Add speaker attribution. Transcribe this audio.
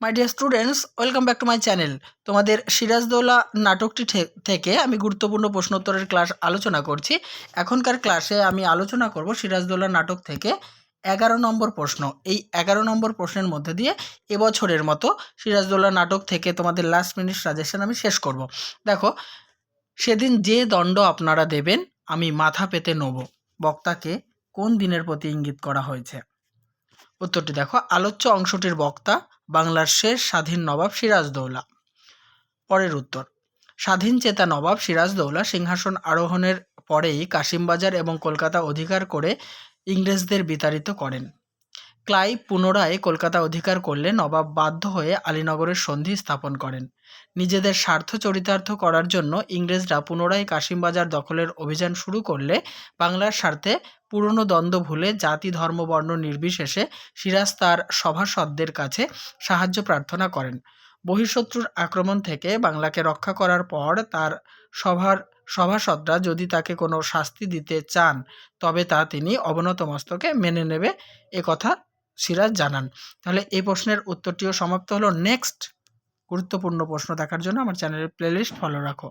Speaker 1: My dear students welcome back to my channel তোমাদের সিরাজদৌলা নাটকটি থেকে আমি গুরুত্বপূর্ণ প্রশ্নোত্তরের ক্লাস আলোচনা করছি। এখনকার ক্লাসে আমি আলোচনা করব সিরাজদৌলা নাটক থেকে এগারো নম্বর প্রশ্ন। এই এগারো নম্বর প্রশ্নের মধ্যে দিয়ে এবছরের মতো সিরাজদৌলা নাটক থেকে তোমাদের লাস্ট মিনিট সাজেশন আমি শেষ করব। দেখো, সেদিন যে দণ্ড আপনারা দেবেন, আমি মাথা পেতে নেব। বক্তাকে কোন দিনের প্রতি ইঙ্গিত করা হয়েছে? উত্তরটি দেখো, আলোচ্য অংশটির বক্তা বাংলার শেষ স্বাধীন নবাব সিরাজদৌলা পরের উত্তর, স্বাধীন চেতা নবাব সিরাজদৌলা সিংহাসন আরোহণের পরেই কাশিমবাজার এবং কলকাতা অধিকার করে ইংরেজদের বিতাড়িত করেন। ক্লাইভ পুনরায় কলকাতা অধিকার করলে নবাব বাধ্য হয়ে আলীনগরের সন্ধি স্থাপন করেন। নিজেদের স্বার্থ চরিতার্থ করার জন্য ইংরেজরা পুনরায় কাশিমবাজার দখলের অভিযান শুরু করলে বাংলার স্বার্থে পুরনো দ্বন্দ্ব ভুলে জাতি, ধর্ম, বর্ণ নির্বিশেষে সিরাজ তার সভাসদদের কাছে সাহায্য প্রার্থনা করেন। বহিঃশত্রুর আক্রমণ থেকে বাংলাকে রক্ষা করার পর তার সভার সভাসদরা যদি তাকে কোনো শাস্তি দিতে চান, তবে তা তিনি অবনত মস্তকে মেনে নেবে কথা সিরাজ জানান। তাহলে এই প্রশ্নের উত্তরটিও সমাপ্ত হলো। নেক্সট গুরুত্বপূর্ণ প্রশ্ন দেখার জন্য আমার চ্যানেলের প্লেলিস্ট ফলো রাখো।